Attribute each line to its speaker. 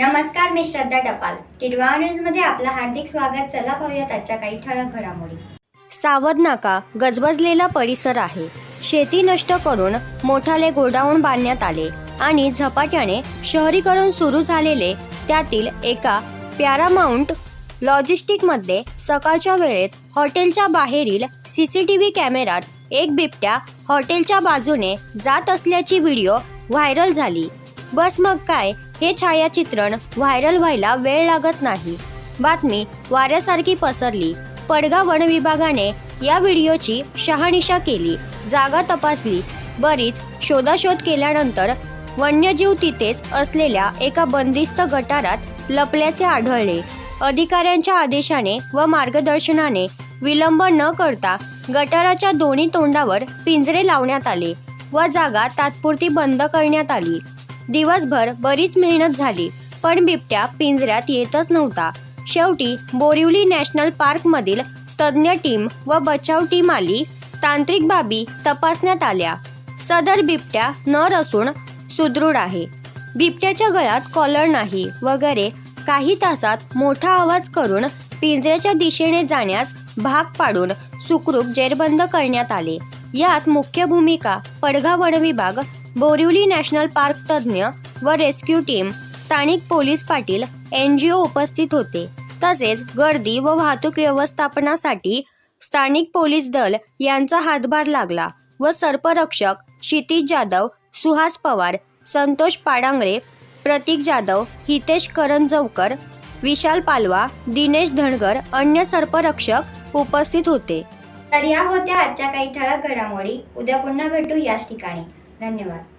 Speaker 1: नमस्कार मी श्रद्धा टपाल. टिडवा न्यूजमध्ये आपलं हार्दिक स्वागत. चला पाहूयात आजच्या काही ठळक घडामोडी.
Speaker 2: सावध नाका गजबजलेला परिसर आहे. शेती नष्ट करून मोठाले गोडाऊन बांधण्यात आले आणि झपाट्याने शहरीकरण सुरू झालेले त्यातील एका पॅरामाउंट लॉजिस्टिकमध्ये सकाळच्या वेळेत हॉटेलच्या बाहेरील सीसीटीव्ही कॅमेऱ्यात एक बिबट्या हॉटेलच्या बाजूने जात असल्याची व्हिडिओ व्हायरल झाली. बस मग काय? हे छायाचित्रण व्हायरल व्हायला वेळ लागत नाही. बातमी वाऱ्यासारखी पसरली. पडगा वन विभागाने या व्हिडिओची शहानिशा केली. जागा तपासली. बरीच शोधाशोध केल्यानंतर वन्यजीव तिथेच असलेल्या एका बंदिस्त गटारात लपल्याचे आढळले. अधिकाऱ्यांच्या आदेशाने व मार्गदर्शनाने विलंब न करता गटाराच्या दोन्ही तोंडावर पिंजरे लावण्यात आले व जागा तात्पुरती बंद करण्यात आली. दिवसभर बरीच मेहनत झाली पण बिबट्या पिंजऱ्यात येतच नव्हता. शेवटी बोरिवली नॅशनल पार्क मधील तज्ज्ञ टीम व बचाव टीम आली. तांत्रिक बाबी तपासण्यात आल्या. सदर बिबट्या नर असून सुदृढ आहे. बिबट्याच्या गळ्यात कॉलर नाही वगैरे काही तासात मोठा आवाज करून पिंजऱ्याच्या दिशेने जाण्यास भाग पाडून सुखरूप जेरबंद करण्यात आले. यात मुख्य भूमिका पडघा वन विभाग बोरिवली नॅशनल पार्क तज्ज्ञ व रेस्क्यू टीम स्थानिक पोलीस पाटील एनजीओ उपस्थित होते. तसेच गर्दी व वाहतूक व्यवस्थापनासाठी स्थानिक पोलीस दल यांचा हातभार लागला व सर्परक्षक क्षितिज जाधव सुहास पवार संतोष पाडांगळे प्रतीक जाधव हितेश करंजवकर विशाल पालवा दिनेश धनगर अन्य सर्परक्षक उपस्थित होते.
Speaker 1: तर या होत्या आजच्या काही ठळक घडामोडी. उद्या पुन्हा भेटू याच ठिकाणी. धन्यवाद